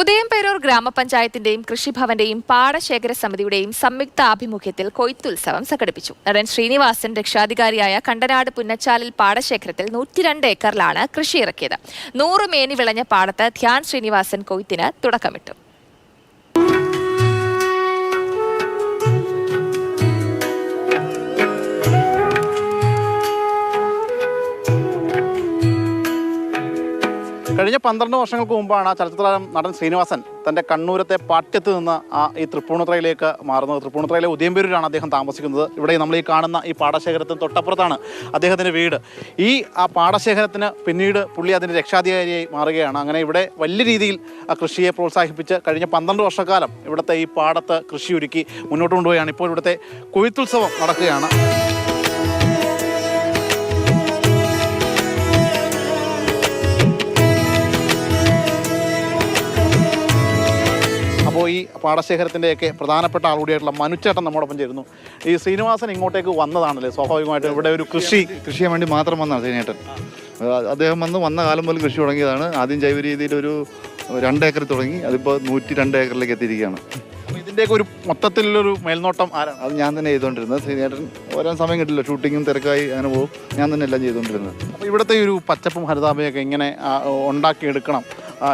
ഉദയംപേരൂർ ഗ്രാമപഞ്ചായത്തിന്റെയും കൃഷിഭവന്റെയും പാടശേഖര സമിതിയുടെയും സംയുക്ത ആഭിമുഖ്യത്തിൽ കൊയ്ത്തുത്സവം സംഘടിപ്പിച്ചു. നടൻ ശ്രീനിവാസൻ രക്ഷാധികാരിയായ കണ്ടനാട് പുന്നച്ചാലിൽ പാടശേഖരത്തിൽ നൂറ്റിരണ്ട് ഏക്കറിലാണ് കൃഷി ഇറക്കിയത് നൂറ് മേനി വിളഞ്ഞ പാടത്ത് ധ്യാൻ ശ്രീനിവാസൻ കൊയ്ത്തിന് തുടക്കമിട്ടു. കഴിഞ്ഞ പന്ത്രണ്ട് വർഷങ്ങൾക്ക് മുമ്പാണ് ആ ചലച്ചിത്രതാരം നടൻ ശ്രീനിവാസൻ തന്റെ കണ്ണൂരത്തെ പാട്യത്ത് നിന്ന് ആ ഈ തൃപ്പൂണിത്രയിലേക്ക് മാറുന്നത്. തൃപ്പൂണിത്രയിലെ ഉദയംപേരൂരാണ് അദ്ദേഹം താമസിക്കുന്നത്. ഇവിടെ നമ്മൾ ഈ കാണുന്ന ഈ പാടശേഖരത്തിന് തൊട്ടപ്പുറത്താണ് അദ്ദേഹത്തിന്റെ വീട്. ഈ ആ പാടശേഖരത്തിന് പിന്നീട് പുള്ളി അതിന്റെ രക്ഷാധികാരിയായി മാറുകയാണ്. അങ്ങനെ ഇവിടെ വലിയ രീതിയിൽ കൃഷിയെ പ്രോത്സാഹിപ്പിച്ച് കഴിഞ്ഞ പന്ത്രണ്ട് വർഷക്കാലം ഇവിടുത്തെ ഈ പാടത്ത് കൃഷി ഒരുക്കി മുന്നോട്ട് കൊണ്ടുപോവുകയാണ്. ഇപ്പോൾ ഇവിടുത്തെ കൊയ്ത്തുത്സവം നടക്കുകയാണ്. ഈ പാടശേഖരത്തിന്റെയൊക്കെ പ്രധാനപ്പെട്ട ആളുകൂടിയായിട്ടുള്ള മനുച്ചേട്ടൻ നമ്മോടൊപ്പം ചേരുന്നു. ഈ ശ്രീനിവാസൻ ഇങ്ങോട്ടേക്ക് വന്നതാണല്ലേ? സ്വാഭാവികമായിട്ടും ഇവിടെ ഒരു കൃഷി കൃഷിയെ വേണ്ടി മാത്രം വന്നതാണ് ശ്രീനേട്ടൻ. അദ്ദേഹം വന്ന് വന്ന കാലം മുതൽ കൃഷി തുടങ്ങിയതാണ്. ആദ്യം ജൈവ രീതിയിൽ ഒരു രണ്ട് ഏക്കർ തുടങ്ങി. അതിപ്പോൾ നൂറ്റി രണ്ട് ഏക്കറിലേക്ക് എത്തിയിരിക്കുകയാണ്. ഇതിന്റെയൊക്കെ ഒരു മൊത്തത്തിലുള്ളൊരു മേൽനോട്ടം ആരാണ്? അത് ഞാൻ തന്നെ ചെയ്തുകൊണ്ടിരുന്നത് ശ്രീനേട്ടൻ ഓരോ സമയം കിട്ടില്ല. ഷൂട്ടിങ്ങും തിരക്കായി അങ്ങനെ പോകും. ഞാൻ തന്നെ എല്ലാം ചെയ്തുകൊണ്ടിരുന്നത് അപ്പോൾ ഇവിടുത്തെ ഒരു പച്ചപ്പും ഹരിതാഭയൊക്കെ ഇങ്ങനെ ഉണ്ടാക്കിയെടുക്കണം.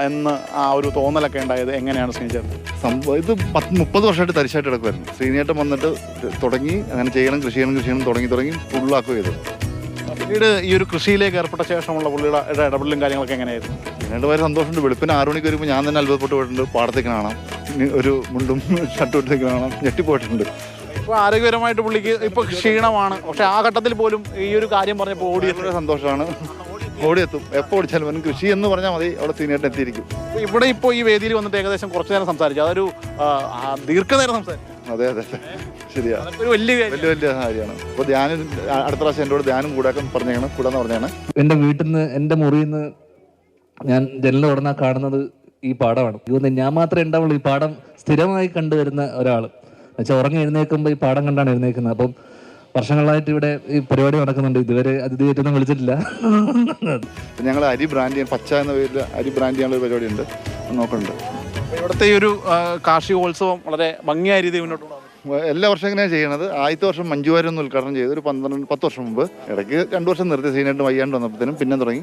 എന്ന് ആ ഒരു തോന്നലൊക്കെ ഉണ്ടായത് എങ്ങനെയാണ് സ്നേഹിച്ചത് സംഭവം ഇത് പത്ത് മുപ്പത് വർഷമായിട്ട് തരിശായിട്ട് കിടക്കുമായിരുന്നു സീനിയേട്ടൻ വന്നിട്ട് തുടങ്ങി അങ്ങനെ ചെയ്യണം കൃഷി ചെയ്യണം കൃഷി ചെയ്യണം തുടങ്ങി തുടങ്ങി ഫുള്ളാക്കുക ചെയ്തു. പിന്നീട് ഈ ഒരു കൃഷിയിലേക്ക് ഏർപ്പെട്ട ശേഷമുള്ള പുള്ളിയുടെ ഇടപെടലും കാര്യങ്ങളൊക്കെ എങ്ങനെയായിരുന്നു? പിന്നീട് വളരെ സന്തോഷമുണ്ട്. വെളുപ്പിന് ആറു മണിക്ക് വരുമ്പോൾ ഞാൻ തന്നെ അത്ഭുതപ്പെട്ട് പോയിട്ടുണ്ട്. പാടത്തേക്ക് കാണാം ഒരു മുണ്ടും ഷർട്ടും ഇട്ടേക്ക് കാണാം ഞെട്ടിപ്പോയിട്ടുണ്ട്. ഇപ്പോൾ ആരോഗ്യപരമായിട്ട് പുള്ളിക്ക് ഇപ്പോൾ ക്ഷീണമാണ്. പക്ഷേ ആ ഘട്ടത്തിൽ പോലും ഈ ഒരു കാര്യം പറഞ്ഞപ്പോൾ ഓടിയ സന്തോഷമാണ്. ഓടിയെത്തും എപ്പോൾ ഓടിച്ചാലും അവന് കൃഷി എന്ന് പറഞ്ഞാൽ മതി. അവിടെ സീനിയറിന് എത്തിയിരിക്കും. ഇവിടെ ഇപ്പോൾ ഈ വേദിയിൽ വന്നിട്ട് ഏകദേശം കുറച്ച് നേരം സംസാരിച്ചു. അതൊരു ദീർഘനേരം സംസാരിച്ചു. അതെ അതെ ശരിയാ. ഒരു വലിയ കാര്യം. വലിയ വലിയ കാര്യമാണ്. അപ്പോൾ ധ്യാനം അടുത്ത പ്രാവശ്യം എന്റെ കൂടെ ധ്യാനം കൂടാക്കാൻ പറഞ്ഞാണ് കൂടാന്ന് പറഞ്ഞാണ്. എന്റെ വീട്ടിൽ നിന്ന് എന്റെ മുറിയിൽ നിന്ന് ഞാൻ ജനൽ ഉടനെ കാണുന്നത് ഈ പാടമാണ്. ഇതൊന്ന് ഞാൻ മാത്രമേ ഉണ്ടാവുള്ളൂ. ഈ പാടം സ്ഥിരമായി കണ്ടുവരുന്ന ഒരാൾ എന്നുവെച്ചാൽ ഉറങ്ങി എഴുന്നേൽക്കുമ്പോൾ ഈ പാടം കണ്ടാണ് എഴുന്നേൽക്കുന്നത്. അപ്പം വർഷങ്ങളായിട്ട് ഇവിടെ ഈ പരിപാടി നടക്കുന്നുണ്ട്. ഇതുവരെ അതിഥിയായിട്ടൊന്നും വിളിച്ചിട്ടില്ല. ഞങ്ങൾ അരി ബ്രാൻഡ് ചെയ്യാൻ പച്ച എന്ന പേരിൽ അരി ബ്രാൻഡ് ചെയ്യാനുള്ള ഒരു പരിപാടിയുണ്ട്. ഉണ്ട് നോക്കുന്നുണ്ട് ഇവിടുത്തെ ഈ ഒരു കാർഷികോത്സവം വളരെ ഭംഗിയായ രീതിയിൽ മുന്നോട്ട് എല്ലാ വർഷം ഇങ്ങനെയാണ് ചെയ്യണത്. ആദ്യത്തെ വർഷം മഞ്ജുവാരം ഒന്ന് ഉദ്ഘാടനം ചെയ്തു. ഒരു പന്ത്രണ്ട് പത്ത് വർഷം മുമ്പ്. ഇടയ്ക്ക് രണ്ട് വർഷം നിർത്തി സീനായിട്ട് വയ്യാണ്ട് വന്നപ്പോഴത്തേനും പിന്നെ തുടങ്ങി.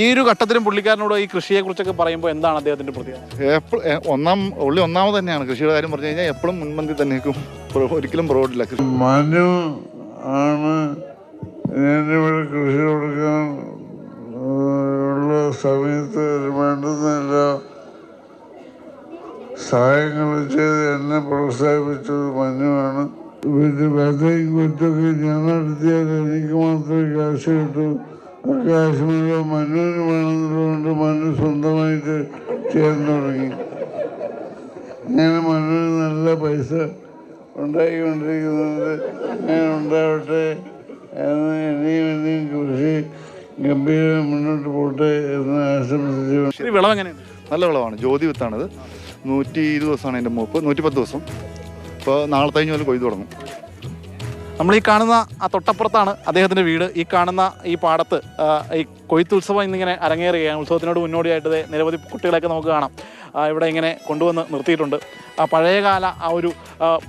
ഈ ഒരു ഘട്ടത്തിലും പുള്ളിക്കാരനോട് ഈ കൃഷിയെ കുറിച്ചൊക്കെ പറയുമ്പോൾ എന്താണ് അദ്ദേഹത്തിന്റെ പ്രതികരണം? എപ്പോഴും ഒന്നാം ഉള്ളി ഒന്നാമത് തന്നെയാണ്. കൃഷിയുടെ കാര്യം പറഞ്ഞു കഴിഞ്ഞാൽ എപ്പോഴും മുൻപന്തി തന്നെ നിൽക്കും ഒരിക്കലും പ്രോഡില്ല മനു ആണ് ഞാനിവിടെ കൃഷി കൊടുക്കാൻ ഉള്ള സമയത്ത് വേണ്ടുന്നില്ല സഹായങ്ങൾ ചെയ്ത് എന്നെ പ്രോത്സാഹിപ്പിച്ചത് മഞ്ഞുമാണ് പിന്നെ വെതയും കുറ്റൊക്കെ ഞാൻ നടത്തിയാൽ എനിക്ക് മാത്രമേ കാശ് കിട്ടൂ. ആ കാശ് മുഴുവൻ മനുവിന് വേണമെന്നുള്ളതുകൊണ്ട് മനു സ്വന്തമായിട്ട് ചെയ്യാൻ തുടങ്ങി. അങ്ങനെ മനുവിന് നല്ല പൈസ ഉണ്ടായിക്കൊണ്ടിരിക്കുന്നുണ്ട് ഞാൻ ഉണ്ടാവട്ടെ എന്ന് ഇനിയും ഇനിയും കൃഷി ഗംഭീരം മുന്നോട്ട് പോട്ടെ എന്ന് ആശംസിച്ചു ഈ വിളവ് എങ്ങനെയാണ് നല്ല വിളവാണ്. ജ്യോതി വിത്താണിത്. നൂറ്റി ഇരുപത് ദിവസമാണ് എന്റെ മൂപ്പ്. നൂറ്റി പത്ത് ദിവസം. ഇപ്പോൾ നാളെ കഴിഞ്ഞ പോലെ കൊയ്തു തുടങ്ങും. നമ്മൾ ഈ കാണുന്ന ആ തൊട്ടപ്പുറത്താണ് അദ്ദേഹത്തിന്റെ വീട്. ഈ കാണുന്ന ഈ പാടത്ത് ഈ കൊയ്ത്തുത്സവം ഇന്നിങ്ങനെ അരങ്ങേറുകയാണ്. ഉത്സവത്തിനോട് മുന്നോടിയായിട്ട് നിരവധി കുട്ടികളെയൊക്കെ നമുക്ക് കാണാം. ഇവിടെ ഇങ്ങനെ കൊണ്ടുവന്ന് നിർത്തിയിട്ടുണ്ട്. ആ പഴയകാല ആ ഒരു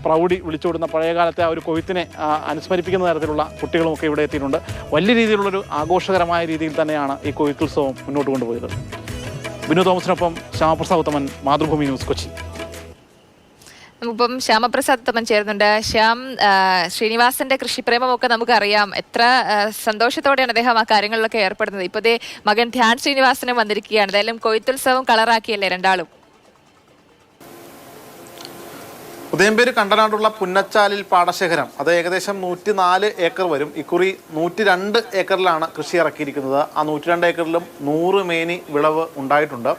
പ്രൗഢി വിളിച്ചോടുന്ന പഴയകാലത്തെ ആ ഒരു കൊയ്ത്തിനെ അനുസ്മരിപ്പിക്കുന്ന തരത്തിലുള്ള കുട്ടികളുമൊക്കെ ഇവിടെ എത്തിയിട്ടുണ്ട്. വലിയ രീതിയിലുള്ളൊരു ആഘോഷകരമായ രീതിയിൽ തന്നെയാണ് ഈ കൊയ്ത്തുത്സവം മുന്നോട്ട് കൊണ്ടുപോയത്. വിനു തോമസിനൊപ്പം ശ്യാമപ്രസാദ് ഉത്തമൻ മാതൃഭൂമി ന്യൂസ് കൊച്ചി. നമുക്കിപ്പം ശ്യാമപ്രസാദ് തമ്മൻ ചേരുന്നുണ്ട്. ശ്യാം ശ്രീനിവാസന്റെ കൃഷിപ്രേമമൊക്കെ നമുക്കറിയാം. എത്ര സന്തോഷത്തോടെയാണ് അദ്ദേഹം ആ കാര്യങ്ങളിലൊക്കെ ഏർപ്പെടുന്നത്. ഇപ്പൊ ദേ മകൻ ധ്യാൻ ശ്രീനിവാസനും വന്നിരിക്കുകയാണ്. ഏതായാലും കൊയ്ത്തുത്സവം കളറാക്കിയല്ലേ രണ്ടാളും? ഉദയംപേര് കണ്ടനാടുള്ള പുന്നച്ചാലിൽ പാടശേഖരം. അത് ഏകദേശം നൂറ്റി നാല് ഏക്കർ വരും. ഇക്കുറി നൂറ്റി രണ്ട് ഏക്കറിലാണ് കൃഷി ഇറക്കിയിരിക്കുന്നത്. ആ നൂറ്റി രണ്ട് ഏക്കറിലും നൂറ് മേനി വിളവ് ഉണ്ടായിട്ടുണ്ട്.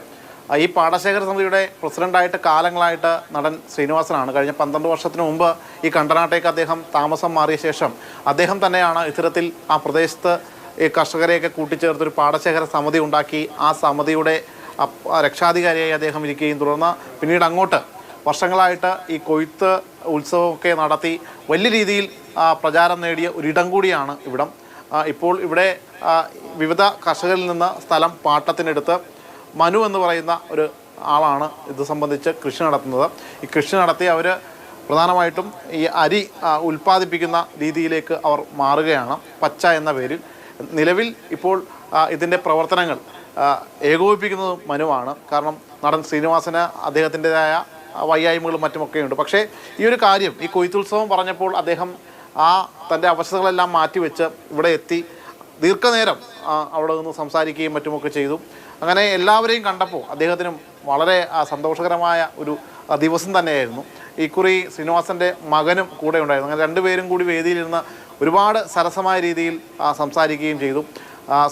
ഈ പാടശേഖര സമിതിയുടെ പ്രസിഡന്റായിട്ട് കാലങ്ങളായിട്ട് നടൻ ശ്രീനിവാസനാണ്. കഴിഞ്ഞ പന്ത്രണ്ട് വർഷത്തിന് മുമ്പ് ഈ കണ്ടനാട്ടേക്ക് അദ്ദേഹം താമസം മാറിയ ശേഷം അദ്ദേഹം തന്നെയാണ് ഇത്തരത്തിൽ ആ പ്രദേശത്ത് ഈ കർഷകരെയൊക്കെ കൂട്ടിച്ചേർത്തൊരു പാടശേഖര സമിതി ഉണ്ടാക്കി ആ സമിതിയുടെ രക്ഷാധികാരിയായി അദ്ദേഹം ഇരിക്കുകയും തുടർന്ന് പിന്നീട് അങ്ങോട്ട് വർഷങ്ങളായിട്ട് ഈ കൊയ്ത്ത് ഉത്സവമൊക്കെ നടത്തി വലിയ രീതിയിൽ പ്രചാരം നേടിയ ഒരിടം കൂടിയാണ് ഇവിടം. ഇപ്പോൾ ഇവിടെ വിവിധ കർഷകരിൽ നിന്ന് സ്ഥലം പാട്ടത്തിനെടുത്ത് മനു എന്ന് പറയുന്ന ഒരു ആളാണ് ഇത് സംബന്ധിച്ച് കൃഷി നടത്തുന്നത്. ഈ കൃഷി നടത്തി അവർ പ്രധാനമായിട്ടും ഈ അരി ഉൽപ്പാദിപ്പിക്കുന്ന രീതിയിലേക്ക് അവർ മാറുകയാണ്. പച്ച എന്ന പേരിൽ. നിലവിൽ ഇപ്പോൾ ഇതിന്റെ പ്രവർത്തനങ്ങൾ ഏകോപിപ്പിക്കുന്നത് മനുവാണ്. കാരണം നടൻ ശ്രീനിവാസന് അദ്ദേഹത്തിന്റെതായ വയ്യായ്മകളും മറ്റുമൊക്കെയുണ്ട്. പക്ഷേ ഈ ഒരു കാര്യം ഈ കൊയ്ത്തുത്സവം പറഞ്ഞപ്പോൾ അദ്ദേഹം ആ തന്റെ അവസ്ഥകളെല്ലാം മാറ്റിവെച്ച് ഇവിടെ എത്തി. ദീർഘനേരം അവിടെ നിന്ന് സംസാരിക്കുകയും മറ്റുമൊക്കെ ചെയ്തു. അങ്ങനെ എല്ലാവരെയും കണ്ടപ്പോൾ അദ്ദേഹത്തിനും വളരെ സന്തോഷകരമായ ഒരു ദിവസം തന്നെയായിരുന്നു. ഇക്കുറി ശ്രീനിവാസന്റെ മകനും കൂടെ ഉണ്ടായിരുന്നു. അങ്ങനെ രണ്ടുപേരും കൂടി വേദിയിലിരുന്ന് ഒരുപാട് സരസമായ രീതിയിൽ സംസാരിക്കുകയും ചെയ്തു.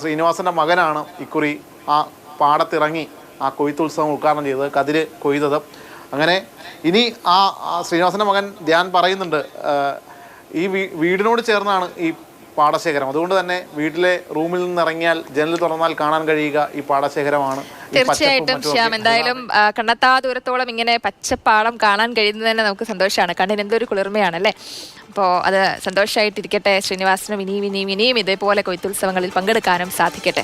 ശ്രീനിവാസന്റെ മകനാണ് ഇക്കുറി ആ പാടത്തിറങ്ങി ആ കൊയ്ത്തുത്സവം ഉദ്ഘാടനം ചെയ്തത് കതിര് കൊയ്തത്. അങ്ങനെ ഇനി ആ ശ്രീനിവാസന്റെ മകൻ ധ്യാൻ പറയുന്നുണ്ട് ഈ വീടിനോട് ചേർന്നാണ് ഈ പാടശേഖരം. അതുകൊണ്ട് തന്നെ വീട്ടിലെ റൂമിൽ നിന്ന് ഇറങ്ങിയാൽ ജനൽ തുറന്നാൽ കാണാൻ കഴിയുക ഈ പാടശേഖരമാണ്. തീർച്ചയായിട്ടും ശ്യാം എന്തായാലും ആ, കണ്ണെത്താ ദൂരത്തോളം ഇങ്ങനെ പച്ചപ്പാടം കാണാൻ കഴിയുന്നത് തന്നെ നമുക്ക് സന്തോഷമാണ്. കണ്ണിന് എന്തൊരു കുളിർമയാണ് അല്ലേ? അപ്പോൾ അത് സന്തോഷമായിട്ടിരിക്കട്ടെ ശ്രീനിവാസനും ഇനിയും ഇനിയും ഇനിയും ഇതേപോലെ കൊയ്ത്തുത്സവങ്ങളിൽ പങ്കെടുക്കാനും സാധിക്കട്ടെ.